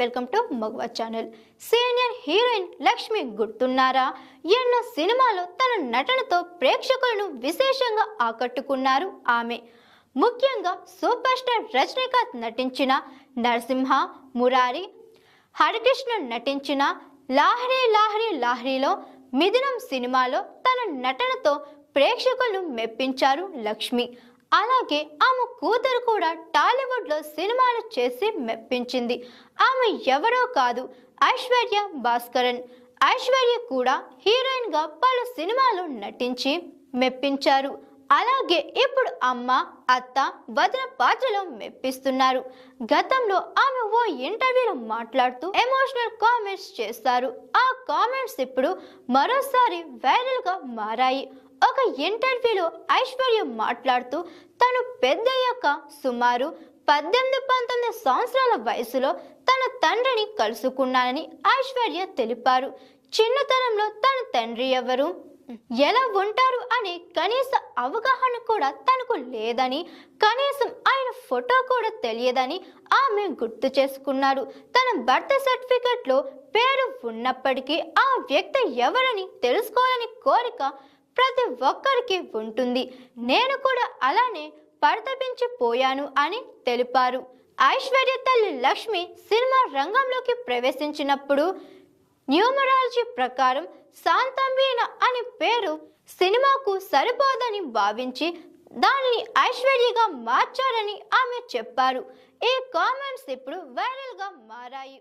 Welcome to Magava channel. Senior heroine Lakshmi గుర్తున్నారా? ఎన్నో సినిమాలో తన నటనతో ప్రేక్షకులను విశేషంగా ఆకట్టుకున్నారు ఆమె. ముఖ్యంగా సూపర్ స్టార్ రజనీకాంత్ నటించిన నరసింహ మురారి హరికృష్ణ నటించిన లాహరి లాహరి లాహరిలో మిథునం సినిమాలో తన నటనతో ప్రేక్షకులను మెప్పించారు లక్ష్మి. అలాగే ఆమె కూతురు కూడా టాలీవుడ్లో సినిమాలు చేసి మెప్పించింది. ఆమె ఎవరో కాదు ఐశ్వర్య భాస్కరన్. ఐశ్వర్య కూడా హీరోయిన్గా పలు సినిమాలు నటించి మెప్పించారు. అలాగే ఇప్పుడు అమ్మ అత్త వదిన పాత్రలో మెప్పిస్తున్నారు. గతంలో ఆమె ఓ ఇంటర్వ్యూలో మాట్లాడుతూ ఎమోషనల్ కామెంట్స్ చేస్తారు. ఆ కామెంట్స్ ఇప్పుడు మరోసారి వైరల్గా మారాయి. ఒక ఇంటర్వ్యూలో ఐశ్వర్య మాట్లాడుతూ తను పెద్దయ్యాక సుమారు పద్దెనిమిది పంతొమ్మిది సంవత్సరాల వయసులో తన తండ్రిని కలుసుకున్నానని ఐశ్వర్య తెలిపారు. చిన్నతనంలో తన తండ్రి ఎవరు? ఎలా ఉంటారు అనే కనీస అవగాహన కూడా తనకు లేదని కనీసం ఆయన ఫోటో కూడా తెలియదని ఆమె గుర్తు చేసుకున్నారు. తన బర్త్ సర్టిఫికెట్లో పేరు ఉన్నప్పటికీ ఆ వ్యక్తి ఎవరని తెలుసుకోవాలని కోరిక ప్రతి ఒక్కరికి ఉంటుంది. నేను కూడా అలానే పరితపించిపోయాను అని తెలిపారు. ఐశ్వర్య తల్లి లక్ష్మి సినిమా రంగంలోకి ప్రవేశించినప్పుడు న్యూమరాలజీ ప్రకారం శాంతంబీన అనే పేరు సినిమాకు సరిపోదని భావించి దానిని ఐశ్వర్యగా మార్చారని ఆమె చెప్పారు. ఈ కామెంట్స్ ఇప్పుడు వైరల్గా మారాయి.